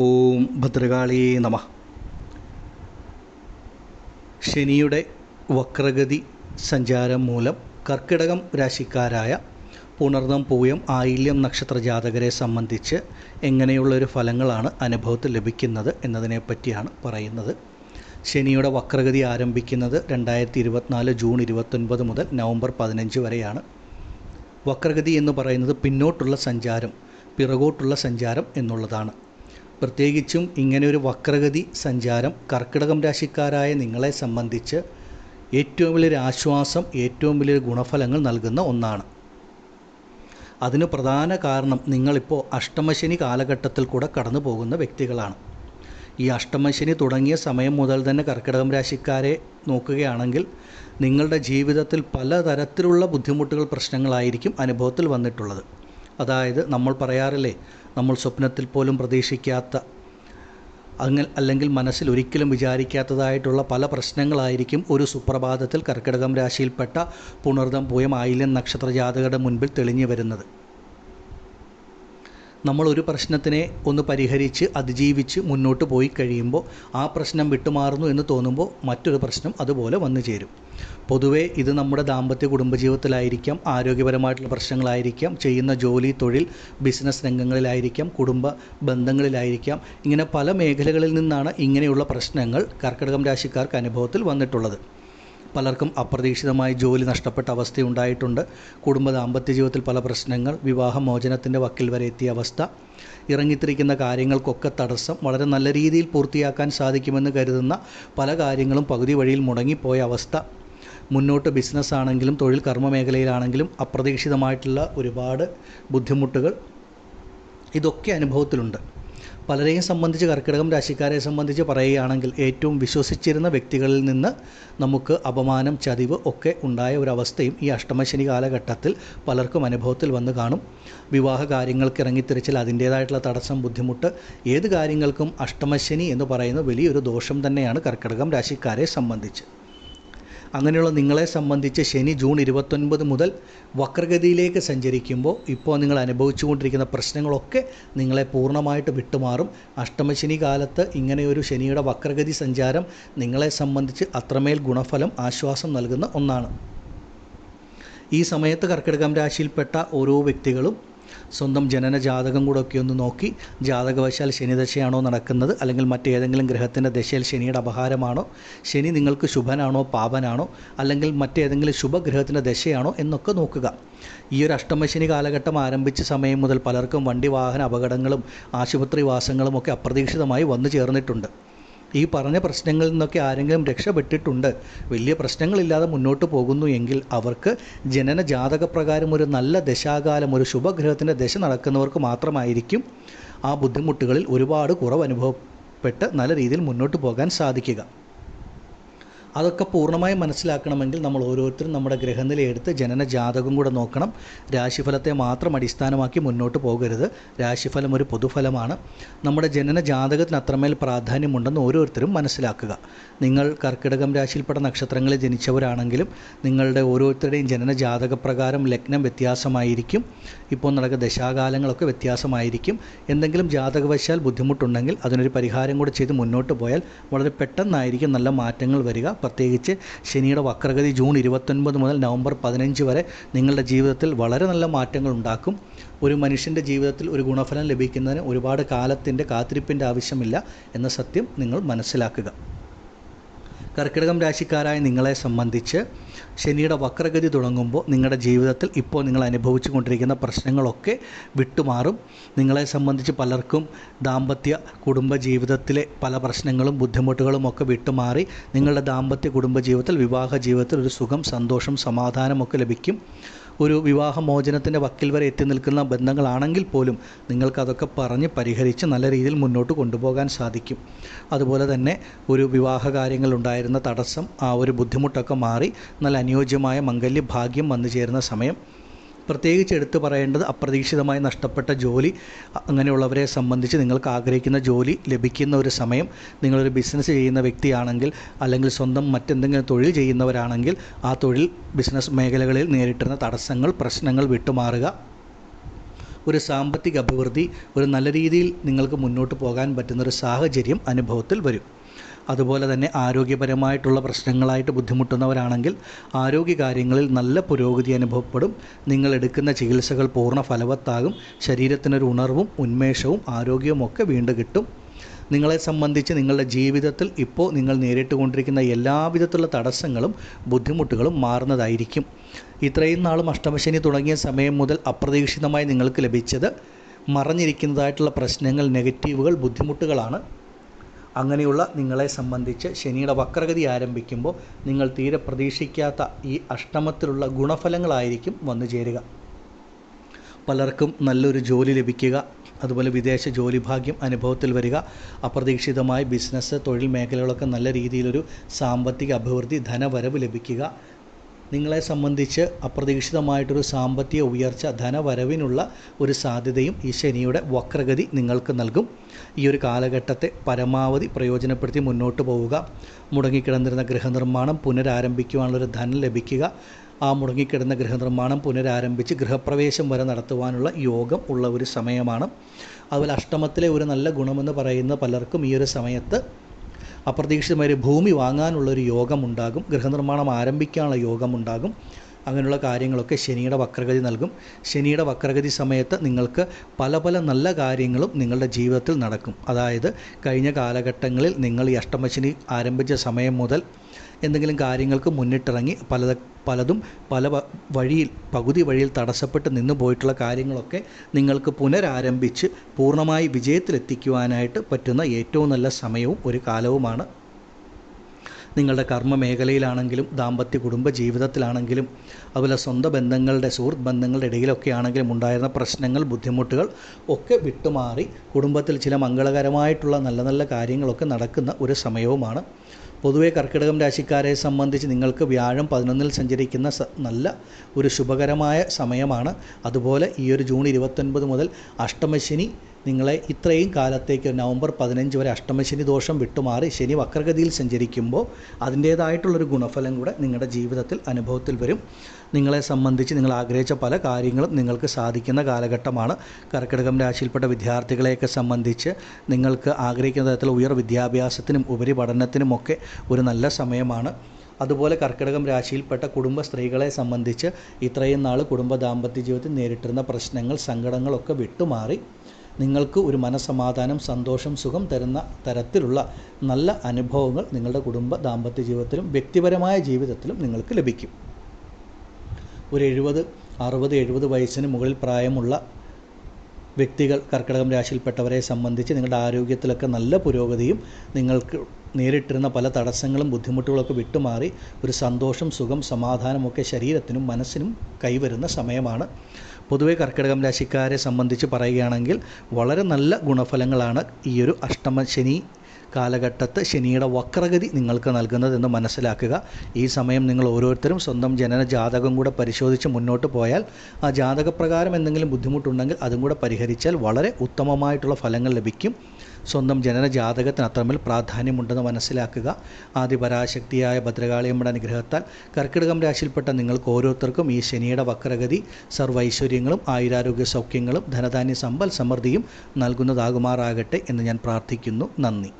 ഓം ഭദ്രകാളി നമ. ശനിയുടെ വക്രഗതി സഞ്ചാരം മൂലം കർക്കിടകം രാശിക്കാരായ പുണർന്നം പൂയം ആയില്യം നക്ഷത്ര ജാതകരെ സംബന്ധിച്ച് എങ്ങനെയുള്ളൊരു ഫലങ്ങളാണ് അനുഭവത്തിൽ ലഭിക്കുന്നത് എന്നതിനെപ്പറ്റിയാണ് പറയുന്നത്. ശനിയുടെ വക്രഗതി ആരംഭിക്കുന്നത് രണ്ടായിരത്തി ഇരുപത്തിനാല് ജൂൺ ഇരുപത്തൊൻപത് മുതൽ നവംബർ പതിനഞ്ച് വരെയാണ്. വക്രഗതി എന്ന് പറയുന്നത് പിന്നോട്ടുള്ള സഞ്ചാരം പിറകോട്ടുള്ള സഞ്ചാരം എന്നുള്ളതാണ്. പ്രത്യേകിച്ചും ഇങ്ങനെ ഒരു വക്രഗതി സഞ്ചാരം കർക്കിടകം രാശിക്കാരായ നിങ്ങളെ സംബന്ധിച്ച് ഏറ്റവും വലിയൊരു ആശ്വാസം ഏറ്റവും വലിയൊരു ഗുണഫലങ്ങൾ നൽകുന്ന ഒന്നാണ്. അതിന് പ്രധാന കാരണം നിങ്ങളിപ്പോൾ അഷ്ടമശനി കാലഘട്ടത്തിൽ കൂടെ കടന്നു പോകുന്ന വ്യക്തികളാണ്. ഈ അഷ്ടമശനി തുടങ്ങിയ സമയം മുതൽ തന്നെ കർക്കിടകം രാശിക്കാരെ നോക്കുകയാണെങ്കിൽ നിങ്ങളുടെ ജീവിതത്തിൽ പലതരത്തിലുള്ള ബുദ്ധിമുട്ടുകൾ പ്രശ്നങ്ങളായിരിക്കും അനുഭവത്തിൽ വന്നിട്ടുള്ളത്. അതായത് നമ്മൾ പറയാറില്ലേ നമ്മൾ സ്വപ്നത്തിൽ പോലും പ്രതീക്ഷിക്കാത്ത അങ്ങ അല്ലെങ്കിൽ മനസ്സിൽ ഒരിക്കലും വിചാരിക്കാത്തതായിട്ടുള്ള പല പ്രശ്നങ്ങളായിരിക്കും ഒരു സുപ്രഭാതത്തിൽ കർക്കിടകം രാശിയിൽപ്പെട്ട പുണർദം പൂയം ആയില്യം നക്ഷത്ര ജാതകരുടെ മുൻപിൽ തെളിഞ്ഞു വരുന്നത്. നമ്മൾ ഒരു പ്രശ്നത്തിനെ ഒന്ന് പരിഹരിച്ച് അതിജീവിച്ച് മുന്നോട്ട് പോയി കഴിയുമ്പോൾ ആ പ്രശ്നം വിട്ടുമാറുന്നു എന്ന് തോന്നുമ്പോൾ മറ്റൊരു പ്രശ്നം അതുപോലെ വന്നു ചേരും. പൊതുവേ ഇത് നമ്മുടെ ദാമ്പത്യ കുടുംബജീവിതത്തിലായിരിക്കാം ആരോഗ്യപരമായിട്ടുള്ള പ്രശ്നങ്ങളായിരിക്കാം ചെയ്യുന്ന ജോലി തൊഴിൽ ബിസിനസ് രംഗങ്ങളിലായിരിക്കാം കുടുംബ ബന്ധങ്ങളിലായിരിക്കാം. ഇങ്ങനെ പല മേഖലകളിൽ നിന്നാണ് ഇങ്ങനെയുള്ള പ്രശ്നങ്ങൾ കർക്കിടകം രാശിക്കാർക്ക് അനുഭവത്തിൽ വന്നിട്ടുള്ളത്. പലർക്കും അപ്രതീക്ഷിതമായി ജോലി നഷ്ടപ്പെട്ട അവസ്ഥയുണ്ടായിട്ടുണ്ട് കുടുംബ ദാമ്പത്യ ജീവിതത്തിൽ പല പ്രശ്നങ്ങൾ വിവാഹമോചനത്തിന്റെ വക്കിൽ വരെ എത്തിയ അവസ്ഥ ഇറങ്ങിത്തിരിക്കുന്ന കാര്യങ്ങൾക്കൊക്കെ തടസ്സം വളരെ നല്ല രീതിയിൽ പൂർത്തിയാക്കാൻ സാധിക്കുമെന്ന് കരുതുന്ന പല കാര്യങ്ങളും പകുതി വഴിയിൽ മുടങ്ങിപ്പോയ അവസ്ഥ മുന്നോട്ട് ബിസിനസ് ആണെങ്കിലും തൊഴിൽ കർമ്മ മേഖലയിലാണെങ്കിലും അപ്രതീക്ഷിതമായിട്ടുള്ള ഒരുപാട് ബുദ്ധിമുട്ടുകൾ ഇതൊക്കെ അനുഭവത്തിലുണ്ട്. പലരെയും സംബന്ധിച്ച് കർക്കിടകം രാശിക്കാരെ സംബന്ധിച്ച് പറയുകയാണെങ്കിൽ ഏറ്റവും വിശ്വസിച്ചിരുന്ന വ്യക്തികളിൽ നിന്ന് നമുക്ക് അപമാനം ചതിവ് ഒക്കെ ഉണ്ടായ ഒരവസ്ഥയും ഈ അഷ്ടമശനി കാലഘട്ടത്തിൽ പലർക്കും അനുഭവത്തിൽ വന്ന് കാണും. വിവാഹ കാര്യങ്ങൾക്ക് ഇറങ്ങിത്തിരിച്ചാൽ അതിന്റേതായിട്ടുള്ള തടസ്സം ബുദ്ധിമുട്ട് ഏത് കാര്യങ്ങൾക്കും അഷ്ടമശനി എന്ന് പറയുന്ന വലിയൊരു ദോഷം തന്നെയാണ് കർക്കിടകം രാശിക്കാരെ സംബന്ധിച്ച്. അങ്ങനെയുള്ള നിങ്ങളെ സംബന്ധിച്ച് ശനി ജൂൺ ഇരുപത്തൊൻപത് മുതൽ വക്രഗതിയിലേക്ക് സഞ്ചരിക്കുമ്പോൾ ഇപ്പോൾ നിങ്ങൾ അനുഭവിച്ചുകൊണ്ടിരിക്കുന്ന പ്രശ്നങ്ങളൊക്കെ നിങ്ങളെ പൂർണമായിട്ട് വിട്ടുമാറും. അഷ്ടമശനി കാലത്ത് ഇങ്ങനെയൊരു ശനിയുടെ വക്രഗതി സഞ്ചാരം നിങ്ങളെ സംബന്ധിച്ച് അത്രമേൽ ഗുണഫലം ആശ്വാസം നൽകുന്ന ഒന്നാണ്. ഈ സമയത്ത് കർക്കിടകം രാശിയിൽപ്പെട്ട ഓരോ വ്യക്തികളും സ്വന്തം ജനന ജാതകം കൂടെ ഒക്കെ ഒന്ന് നോക്കി. ജാതകവശാൽ ശനിദശയാണോ നടക്കുന്നത്? അല്ലെങ്കിൽ മറ്റേതെങ്കിലും ഗ്രഹത്തിന്റെ ദശയിൽ ശനിയുടെ അപഹാരമാണോ? ശനി നിങ്ങൾക്ക് ശുഭനാണോ? പാപനാണോ? അല്ലെങ്കിൽ മറ്റേതെങ്കിലും ശുഭഗ്രഹത്തിന്റെ ദശയാണോ? എന്നൊക്കെ നോക്കുക. ഈ ഒരു അഷ്ടമശനി കാലഘട്ടം ആരംഭിച്ച സമയം മുതൽ പലർക്കും വണ്ടി വാഹന അപകടങ്ങളും ആശുപത്രി വാസങ്ങളും ഒക്കെ അപ്രതീക്ഷിതമായി വന്നു ചേർന്നിട്ടുണ്ട്. ഈ പറഞ്ഞ പ്രശ്നങ്ങളിൽ നിന്നൊക്കെ ആരെങ്കിലും രക്ഷപ്പെട്ടിട്ടുണ്ട്. വലിയ പ്രശ്നങ്ങളില്ലാതെ മുന്നോട്ട് പോകുന്നു എങ്കിൽ അവർക്ക് ജനന ജാതകപ്രകാരം ഒരു നല്ല ദശാകാലം ഒരു ശുഭഗ്രഹത്തിന്റെ ദശ നടക്കുന്നവർക്ക് മാത്രമായിരിക്കും ആ ബുദ്ധിമുട്ടുകളിൽ ഒരുപാട് കുറവ് അനുഭവപ്പെട്ട് നല്ല രീതിയിൽ മുന്നോട്ട് പോകാൻ സാധിക്കുക. അതൊക്കെ പൂർണമായി മനസ്സിലാക്കണമെങ്കിൽ നമ്മൾ ഓരോരുത്തരും നമ്മുടെ ഗ്രഹനില എടുത്ത് ജനന ജാതകം കൂടെ നോക്കണം. രാശിഫലത്തെ മാത്രം അടിസ്ഥാനമാക്കി മുന്നോട്ട് പോകരുത്. രാശിഫലം ഒരു പൊതുഫലമാണ്. നമ്മുടെ ജനന ജാതകത്തിന് അത്രമേൽ പ്രാധാന്യമുണ്ടെന്ന് ഓരോരുത്തരും മനസ്സിലാക്കുക. നിങ്ങൾ കർക്കിടകം രാശിയിൽപ്പെട്ട നക്ഷത്രങ്ങളിൽ ജനിച്ചവരാണെങ്കിലും നിങ്ങളുടെ ഓരോരുത്തരുടെയും ജനന ജാതകപ്രകാരം ലഗ്നം വ്യത്യാസമായിരിക്കും. ഇപ്പോൾ നടക്കുന്ന ദശാകാലങ്ങളൊക്കെ വ്യത്യാസമായിരിക്കും. എന്തെങ്കിലും ജാതകവശാൽ ബുദ്ധിമുട്ടുണ്ടെങ്കിൽ അതിനൊരു പരിഹാരം കൂടെ ചെയ്ത് മുന്നോട്ട് പോയാൽ വളരെ പെട്ടെന്നായിരിക്കും നല്ല മാറ്റങ്ങൾ വരിക. പ്രത്യേകിച്ച് ശനിയുടെ വക്രഗതി ജൂൺ ഇരുപത്തൊൻപത് മുതൽ നവംബർ പതിനഞ്ച് വരെ നിങ്ങളുടെ ജീവിതത്തിൽ വളരെ നല്ല മാറ്റങ്ങൾ ഉണ്ടാക്കും. ഒരു മനുഷ്യന്റെ ജീവിതത്തിൽ ഒരു ഗുണഫലം ലഭിക്കുന്നതിന് ഒരുപാട് കാലത്തിന്റെ കാത്തിരിപ്പിന്റെ ആവശ്യമില്ല എന്ന സത്യം നിങ്ങൾ മനസ്സിലാക്കുക. കർക്കിടകം രാശിക്കാരായ നിങ്ങളെ സംബന്ധിച്ച് ശനിയുടെ വക്രഗതി തുടങ്ങുമ്പോൾ നിങ്ങളുടെ ജീവിതത്തിൽ ഇപ്പോൾ നിങ്ങൾ അനുഭവിച്ചു കൊണ്ടിരിക്കുന്ന പ്രശ്നങ്ങളൊക്കെ വിട്ടുമാറും. നിങ്ങളെ സംബന്ധിച്ച് പലർക്കും ദാമ്പത്യ കുടുംബ ജീവിതത്തിലെ പല പ്രശ്നങ്ങളും ബുദ്ധിമുട്ടുകളും ഒക്കെ വിട്ടുമാറി. നിങ്ങളുടെ ദാമ്പത്യ കുടുംബ ജീവിതത്തിൽ വിവാഹ ജീവിതത്തിൽ ഒരു സുഖം സന്തോഷം സമാധാനമൊക്കെ ലഭിക്കും. ഒരു വിവാഹമോചനത്തിന്റെ വക്കിൽ വരെ എത്തി നിൽക്കുന്ന ബന്ധങ്ങളാണെങ്കിൽ പോലും നിങ്ങൾക്കതൊക്കെ പറഞ്ഞ് പരിഹരിച്ച് നല്ല രീതിയിൽ മുന്നോട്ട് കൊണ്ടുപോകാൻ സാധിക്കും. അതുപോലെ തന്നെ ഒരു വിവാഹ കാര്യങ്ങളുണ്ടായിരുന്ന തടസ്സം ആ ഒരു ബുദ്ധിമുട്ടൊക്കെ മാറി നല്ല അനുയോജ്യമായ മംഗല്യ ഭാഗ്യം വന്നു ചേരുന്ന സമയം പ്രത്യേകിച്ച് എടുത്തു പറയേണ്ടത് അപ്രതീക്ഷിതമായി നഷ്ടപ്പെട്ട ജോലി അങ്ങനെയുള്ളവരെ സംബന്ധിച്ച് നിങ്ങൾക്ക് ആഗ്രഹിക്കുന്ന ജോലി ലഭിക്കുന്ന ഒരു സമയം നിങ്ങളൊരു ബിസിനസ് ചെയ്യുന്ന വ്യക്തിയാണെങ്കിൽ അല്ലെങ്കിൽ സ്വന്തം മറ്റെന്തെങ്കിലും തൊഴിൽ ചെയ്യുന്നവരാണെങ്കിൽ ആ തൊഴിൽ ബിസിനസ് മേഖലകളിൽ നേരിട്ടുന്ന തടസ്സങ്ങൾ പ്രശ്നങ്ങൾ വിട്ടുമാറുക. ഒരു സാമ്പത്തിക അഭിവൃദ്ധി ഒരു നല്ല രീതിയിൽ നിങ്ങൾക്ക് മുന്നോട്ട് പോകാൻ പറ്റുന്ന ഒരു സാഹചര്യം അനുഭവത്തിൽ വരും. അതുപോലെ തന്നെ ആരോഗ്യപരമായിട്ടുള്ള പ്രശ്നങ്ങളായിട്ട് ബുദ്ധിമുട്ടുന്നവരാണെങ്കിൽ ആരോഗ്യ കാര്യങ്ങളിൽ നല്ല പുരോഗതി അനുഭവപ്പെടും. നിങ്ങൾ എടുക്കുന്ന ചികിത്സകൾ പൂർണ ഫലവത്താകും. ശരീരത്തിനൊരു ഉണർവും ഉന്മേഷവും ആരോഗ്യവും ഒക്കെ വീണ്ടും കിട്ടും. നിങ്ങളെ സംബന്ധിച്ച് നിങ്ങളുടെ ജീവിതത്തിൽ ഇപ്പോൾ നിങ്ങൾ നേരിട്ടുകൊണ്ടിരിക്കുന്ന എല്ലാവിധത്തിലുള്ള തടസ്സങ്ങളും ബുദ്ധിമുട്ടുകളും മാറുന്നതായിരിക്കും. ഇത്രയും നാളും അഷ്ടമശനി തുടങ്ങിയ സമയം മുതൽ അപ്രതീക്ഷിതമായി നിങ്ങൾക്ക് ലഭിച്ചത് മറഞ്ഞിരിക്കുന്നതായിട്ടുള്ള പ്രശ്നങ്ങൾ നെഗറ്റീവുകൾ ബുദ്ധിമുട്ടുകളാണ്. അങ്ങനെയുള്ള നിങ്ങളെ സംബന്ധിച്ച് ശനിയുടെ വക്രഗതി ആരംഭിക്കുമ്പോൾ നിങ്ങൾ തീരെ പ്രതീക്ഷിക്കാത്ത ഈ അഷ്ടമത്തിലുള്ള ഗുണഫലങ്ങളായിരിക്കും വന്നു ചേരുക. പലർക്കും നല്ലൊരു ജോലി ലഭിക്കുക അതുപോലെ വിദേശ ജോലി ഭാഗ്യം അനുഭവത്തിൽ വരിക അപ്രതീക്ഷിതമായ ബിസിനസ് തൊഴിൽ മേഖലകളൊക്കെ നല്ല രീതിയിലൊരു സാമ്പത്തിക അഭിവൃദ്ധി ധനവരവ് ലഭിക്കുക നിങ്ങളെ സംബന്ധിച്ച് അപ്രതീക്ഷിതമായിട്ടൊരു സാമ്പത്തിക ഉയർച്ച ധനവരവിനുള്ള ഒരു സാധ്യതയും ഈ ശനിയുടെ വക്രഗതി നിങ്ങൾക്ക് നൽകും. ഈ ഒരു കാലഘട്ടത്തെ പരമാവധി പ്രയോജനപ്പെടുത്തി മുന്നോട്ട് പോവുക. മുടങ്ങിക്കിടന്നിരുന്ന ഗൃഹനിർമ്മാണം പുനരാരംഭിക്കുവാനുള്ളൊരു ധനം ലഭിക്കുക. ആ മുടങ്ങിക്കിടന്ന ഗൃഹനിർമ്മാണം പുനരാരംഭിച്ച് ഗൃഹപ്രവേശം വരെ നടത്തുവാനുള്ള യോഗം ഉള്ള ഒരു സമയമാണ്. അതുപോലെ അഷ്ടമത്തിലെ ഒരു നല്ല ഗുണമെന്ന് പറയുന്ന പലർക്കും ഈ ഒരു സമയത്ത് അപ്രതീക്ഷിതമായ ഒരു ഭൂമി വാങ്ങാനുള്ള ഒരു യോഗമുണ്ടാകും. ഗൃഹനിർമ്മാണം ആരംഭിക്കാനുള്ള യോഗമുണ്ടാകും. അങ്ങനെയുള്ള കാര്യങ്ങളൊക്കെ ശനിയുടെ വക്രഗതി നൽകും. ശനിയുടെ വക്രഗതി സമയത്ത് നിങ്ങൾക്ക് പല പല നല്ല കാര്യങ്ങളും നിങ്ങളുടെ ജീവിതത്തിൽ നടക്കും. അതായത് കഴിഞ്ഞ കാലഘട്ടങ്ങളിൽ നിങ്ങൾ ഈ അഷ്ടമശനി ആരംഭിച്ച സമയം മുതൽ എന്തെങ്കിലും കാര്യങ്ങൾക്ക് മുന്നിട്ടിറങ്ങി പല പലതും പല വഴിയിൽ പകുതി വഴിയിൽ തടസ്സപ്പെട്ട് നിന്ന് പോയിട്ടുള്ള കാര്യങ്ങളൊക്കെ നിങ്ങൾക്ക് പുനരാരംഭിച്ച് പൂർണമായി വിജയത്തിലെത്തിക്കുവാനായിട്ട് പറ്റുന്ന ഏറ്റവും നല്ല സമയവും ഒരു കാലവുമാണ്. നിങ്ങളുടെ കർമ്മ മേഖലയിലാണെങ്കിലും ദാമ്പത്യ കുടുംബ ജീവിതത്തിലാണെങ്കിലും അതുപോലെ സ്വന്തം ബന്ധങ്ങളുടെ സുഹൃത്ത് ബന്ധങ്ങളുടെ ഇടയിലൊക്കെ ആണെങ്കിലും ഉണ്ടായിരുന്ന പ്രശ്നങ്ങൾ ബുദ്ധിമുട്ടുകൾ ഒക്കെ വിട്ടുമാറി കുടുംബത്തിൽ ചില മംഗളകരമായിട്ടുള്ള നല്ല നല്ല കാര്യങ്ങളൊക്കെ നടക്കുന്ന ഒരു സമയവുമാണ്. പൊതുവെ കർക്കിടകം രാശിക്കാരെ സംബന്ധിച്ച് നിങ്ങൾക്ക് വ്യാഴം പതിനൊന്നിൽ സഞ്ചരിക്കുന്ന നല്ല ഒരു ശുഭകരമായ സമയമാണ്. അതുപോലെ ഈ ഒരു ജൂൺ ഇരുപത്തൊൻപത് മുതൽ അഷ്ടമശനി നിങ്ങളെ ഇത്രയും കാലത്തേക്ക് നവംബർ പതിനഞ്ച് വരെ അഷ്ടമശനി ദോഷം വിട്ടുമാറി ശനി വക്രഗതിയിൽ സഞ്ചരിക്കുമ്പോൾ അതിന്റേതായിട്ടുള്ളൊരു ഗുണഫലം കൂടെ നിങ്ങളുടെ ജീവിതത്തിൽ അനുഭവത്തിൽ വരും. നിങ്ങളെ സംബന്ധിച്ച് നിങ്ങൾ ആഗ്രഹിച്ച പല കാര്യങ്ങളും നിങ്ങൾക്ക് സാധിക്കുന്ന കാലഘട്ടമാണ്. കർക്കിടകം രാശിയിൽപ്പെട്ട വിദ്യാർത്ഥികളെയൊക്കെ സംബന്ധിച്ച് നിങ്ങൾക്ക് ആഗ്രഹിക്കുന്ന തരത്തിലുള്ള ഉയർ വിദ്യാഭ്യാസത്തിനും ഉപരിപഠനത്തിനുമൊക്കെ ഒരു നല്ല സമയമാണ്. അതുപോലെ കർക്കിടകം രാശിയിൽപ്പെട്ട കുടുംബ സ്ത്രീകളെ സംബന്ധിച്ച് ഇത്രയും നാൾ കുടുംബ ദാമ്പത്യ ജീവിതത്തിൽ നേരിട്ടിരുന്ന പ്രശ്നങ്ങൾ സങ്കടങ്ങളൊക്കെ വിട്ടുമാറി. നിങ്ങൾക്ക് ഒരു മനസ്സമാധാനം സന്തോഷം സുഖം തരുന്ന തരത്തിലുള്ള നല്ല അനുഭവങ്ങൾ നിങ്ങളുടെ കുടുംബ ദാമ്പത്യ ജീവിതത്തിലും വ്യക്തിപരമായ ജീവിതത്തിലും നിങ്ങൾക്ക് ലഭിക്കും. ഒരു എഴുപത് അറുപത് എഴുപത് വയസ്സിന് മുകളിൽ പ്രായമുള്ള വ്യക്തികൾ കർക്കിടകം രാശിയിൽപ്പെട്ടവരെ സംബന്ധിച്ച് നിങ്ങളുടെ ആരോഗ്യത്തിലൊക്കെ നല്ല പുരോഗതിയും നിങ്ങൾക്ക് നേരിട്ടിരുന്ന പല തടസ്സങ്ങളും ബുദ്ധിമുട്ടുകളൊക്കെ വിട്ടുമാറി ഒരു സന്തോഷം സുഖം സമാധാനമൊക്കെ ശരീരത്തിനും മനസ്സിനും കൈവരുന്ന സമയമാണ്. പൊതുവെ കർക്കിടകം രാശിക്കാരെ സംബന്ധിച്ച് പറയുകയാണെങ്കിൽ വളരെ നല്ല ഗുണഫലങ്ങളാണ് ഈ ഒരു അഷ്ടമ ശനി കാലഘട്ടത്ത് ശനിയുടെ വക്രഗതി നിങ്ങൾക്ക് നൽകുന്നതെന്ന് മനസ്സിലാക്കുക. ഈ സമയം നിങ്ങൾ ഓരോരുത്തരും സ്വന്തം ജനന ജാതകം കൂടെ പരിശോധിച്ച് മുന്നോട്ട് പോയാൽ ആ ജാതകപ്രകാരം എന്തെങ്കിലും ബുദ്ധിമുട്ടുണ്ടെങ്കിൽ അതും കൂടെ പരിഹരിച്ചാൽ വളരെ ഉത്തമമായിട്ടുള്ള ഫലങ്ങൾ ലഭിക്കും. സ്വന്തം ജനന ജാതകത്തിന് അത്രമേൽ പ്രാധാന്യമുണ്ടെന്ന് മനസ്സിലാക്കുക. ആദിപരാശക്തിയായ ഭദ്രകാളിയമ്മയുടെ അനുഗ്രഹത്താൽ കർക്കിടകം രാശിയിൽപ്പെട്ട നിങ്ങൾക്ക് ഓരോരുത്തർക്കും ഈ ശനിയുടെ വക്രഗതി സർവൈശ്വര്യങ്ങളും ആയുരാരോഗ്യ സൗഖ്യങ്ങളും ധനധാന്യ സമ്പൽ സമൃദ്ധിയും നൽകുന്നതാകുമാറാകട്ടെ എന്ന് ഞാൻ പ്രാർത്ഥിക്കുന്നു. നന്ദി.